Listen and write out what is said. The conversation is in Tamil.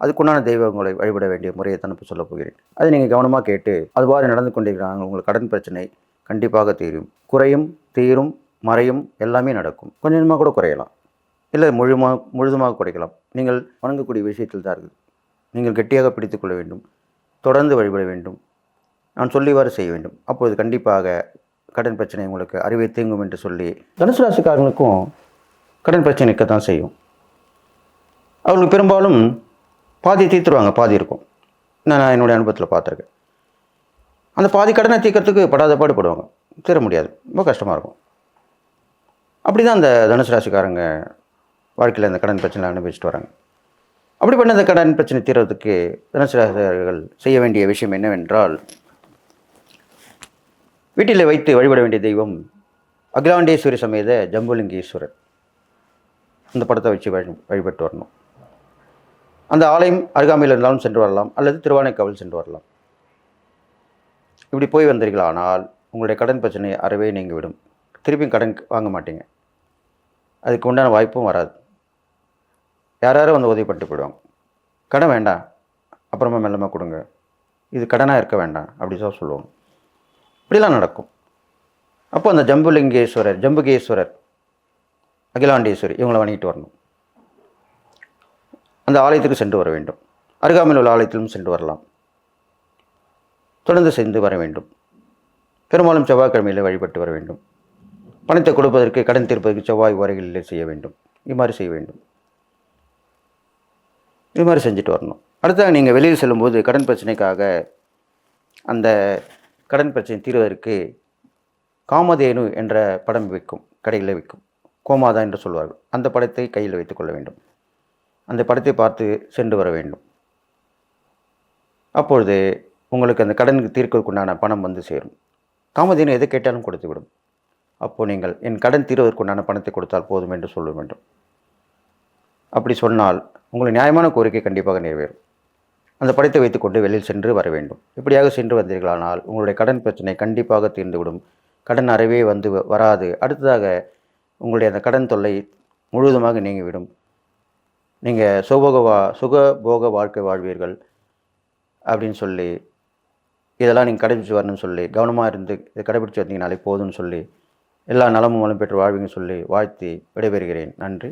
அதுக்குண்டான தெய்வங்களை வழிபட வேண்டிய முறையை தான் சொல்ல சொல்லப் போகிறேன். அதை நீங்கள் கவனமாக கேட்டு அதுவாறு நடந்து கொண்டிருக்கிறாங்க உங்களுக்கு கடன் பிரச்சனை கண்டிப்பாக தீரும். குறையும் தீரும் மறையும் எல்லாமே நடக்கும். கொஞ்சம் கொஞ்சமாக கூட குறையலாம். இல்லை முழுமா முழுதுமாக குறைக்கலாம். நீங்கள் வணங்கக்கூடிய விஷயத்தில் தான் இருக்குது. நீங்கள் கெட்டியாக பிடித்து கொள்ள வேண்டும். தொடர்ந்து வழிபட வேண்டும். நான் சொல்லிவாறு செய்ய வேண்டும். அப்போது கண்டிப்பாக கடன் பிரச்சனை உங்களுக்கு அறிவை தீங்கும் என்று சொல்லி தனுசு ராசிக்காரங்களுக்கும் கடன் பிரச்சனை இருக்கத்தான் செய்யும். அவர்களுக்கு பெரும்பாலும் பாதி தீர்த்துருவாங்க பாதி இருக்கும். நான் என்னுடைய அனுபவத்தில் பார்த்துருக்கேன். அந்த பாதி கடனை தீர்க்கறதுக்கு படாத பாடுபடுவாங்க. தீர முடியாது. ரொம்ப கஷ்டமாக இருக்கும். அப்படி தான் அந்த தனுசு ராசிக்காரங்க வாழ்க்கையில் அந்த கடன் பிரச்சனை அனுபவிச்சுட்டு வராங்க. அப்படி பண்ண அந்த கடன் பிரச்சனை தீர்றதுக்கு தனுசு ராசிக்காரர்கள் செய்ய வேண்டிய விஷயம் என்னவென்றால் வீட்டில் வைத்து வழிபட வேண்டிய தெய்வம் அகிலாண்டேஸ்வரி சமேத ஜம்புலிங்கீஸ்வரர். அந்த படத்தை வச்சு வழி வழிபட்டு வரணும். அந்த ஆலயம் அருகாமையில் இருந்தாலும் சென்று வரலாம் அல்லது திருவானைக்காவல் சென்று வரலாம். இப்படி போய் வந்தீர்களானால் உங்களுடைய கடன் பிரச்சனை அறவே நீங்கிவிடும். திருப்பியும் கடன் வாங்க மாட்டீங்க. அதுக்கு உண்டான வாய்ப்பும் வராது. யார் யாரும் வந்து உதவி பண்ணிட்டு போயிடுவாங்க. கடன் வேண்டாம். அப்புறமா மெல்லமாக கொடுங்க. இது கடனாக இருக்க வேண்டாம். அப்படி தான் சொல்லுவாங்க. இப்படிலாம் நடக்கும். அப்போ அந்த ஜம்புலிங்கேஸ்வரர் ஜம்புகேஸ்வரர் அகிலாண்டேஸ்வரி இவங்களை வணங்கிட்டு வரணும். அந்த ஆலயத்துக்கு சென்று வர வேண்டும். அருகாமையில் உள்ள ஆலயத்திலும் சென்று வரலாம். தொடர்ந்து சென்று வர வேண்டும். பெரும்பாலும் செவ்வாய்க்கிழமையில் வழிபட்டு வர வேண்டும். பணத்தை கொடுப்பதற்கு கடன் தீர்ப்பதற்கு செவ்வாய் வரைகளில் செய்ய வேண்டும். இது மாதிரி செய்ய வேண்டும். இது மாதிரி செஞ்சுட்டு வரணும். அடுத்ததாக நீங்கள் வெளியில் செல்லும்போது கடன் பிரச்சனைக்காக அந்த கடன் பிரச்சனை தீர்வதற்கு காமதேனு என்ற படம் விற்கும் கடையில் விற்கும். கோமாதா என்று சொல்வார்கள். அந்த படத்தை கையில் வைத்துக்கொள்ள வேண்டும். அந்த படத்தை பார்த்து சென்று வர வேண்டும். அப்பொழுது உங்களுக்கு அந்த கடனுக்கு தீர்க்கறதுக்குண்டான பணம் வந்து சேரும். காமதேனு எதை கேட்டாலும் கொடுத்து விடும். அப்போது நீங்கள் என் கடன் தீர்வதற்குண்டான பணத்தை கொடுத்தால் போதும் என்று சொல்ல வேண்டும். அப்படி சொன்னால் உங்கள் நியாயமான கோரிக்கை கண்டிப்பாக நிறைவேறும். அந்த படத்தை வைத்துக்கொண்டு வெளியில் சென்று வர வேண்டும். இப்படியாக சென்று வந்தீர்களானால் உங்களுடைய கடன் பிரச்சனை கண்டிப்பாக தீர்ந்துவிடும். கடன் அறவே வந்து வ- வராது. அடுத்ததாக உங்களுடைய அந்த கடன் தொல்லை முழுவதுமாக நீங்கிவிடும். நீங்கள் சுபோக வா சுகபோக வாழ்க்கை வாழ்வீர்கள் அப்படின்னு சொல்லி இதெல்லாம் நீங்கள் கடைபிடிச்சு வரணும்னு சொல்லி கவனமாக இருந்து இதை கடைபிடிச்சு வந்தீங்கனாலே போதும்னு சொல்லி எல்லா நலமும் வளம் பெற்று வாழ்வீங்கன்னு சொல்லி வாழ்த்தி விடைபெறுகிறேன். நன்றி.